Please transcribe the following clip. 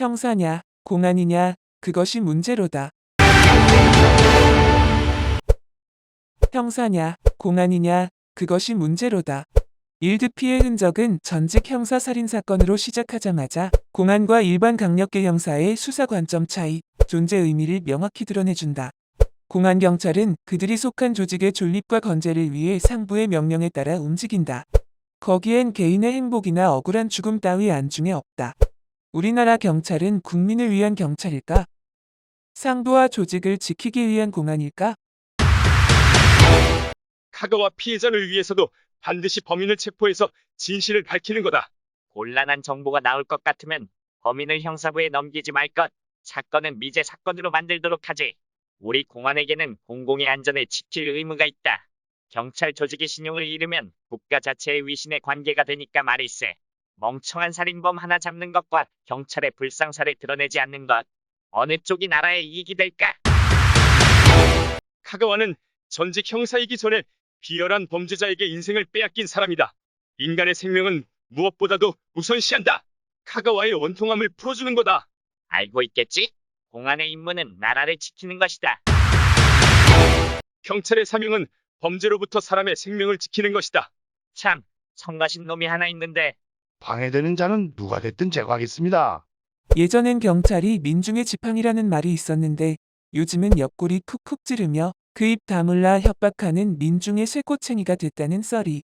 형사냐, 공안이냐, 그것이 문제로다. 형사냐, 공안이냐, 그것이 문제로다. 일드 피해 흔적은 전직 형사 살인 사건으로 시작하자마자 공안과 일반 강력계 형사의 수사 관점 차이, 존재 의미를 명확히 드러내준다. 공안 경찰은 그들이 속한 조직의 존립과 건재를 위해 상부의 명령에 따라 움직인다. 거기엔 개인의 행복이나 억울한 죽음 따위 안중에 없다. 우리나라 경찰은 국민을 위한 경찰일까? 상부와 조직을 지키기 위한 공안일까? 카가와 피해자를 위해서도 반드시 범인을 체포해서 진실을 밝히는 거다. 곤란한 정보가 나올 것 같으면 범인을 형사부에 넘기지 말 것. 사건은 미제 사건으로 만들도록 하지. 우리 공안에게는 공공의 안전을 지킬 의무가 있다. 경찰 조직의 신용을 잃으면 국가 자체의 위신에 관계가 되니까 말일세. 멍청한 살인범 하나 잡는 것과 경찰의 불상사를 드러내지 않는 것. 어느 쪽이 나라의 이익이 될까? 카가와는 전직 형사이기 전에 비열한 범죄자에게 인생을 빼앗긴 사람이다. 인간의 생명은 무엇보다도 우선시한다. 카가와의 원통함을 풀어주는 거다. 알고 있겠지? 공안의 임무는 나라를 지키는 것이다. 경찰의 사명은 범죄로부터 사람의 생명을 지키는 것이다. 참, 성가신 놈이 하나 있는데 방해되는 자는 누가 됐든 제거하겠습니다. 예전엔 경찰이 민중의 지팡이라는 말이 있었는데 요즘은 옆구리 쿡쿡 찌르며 그 입 다물라 협박하는 민중의 쇠꼬챙이가 됐다는 썰이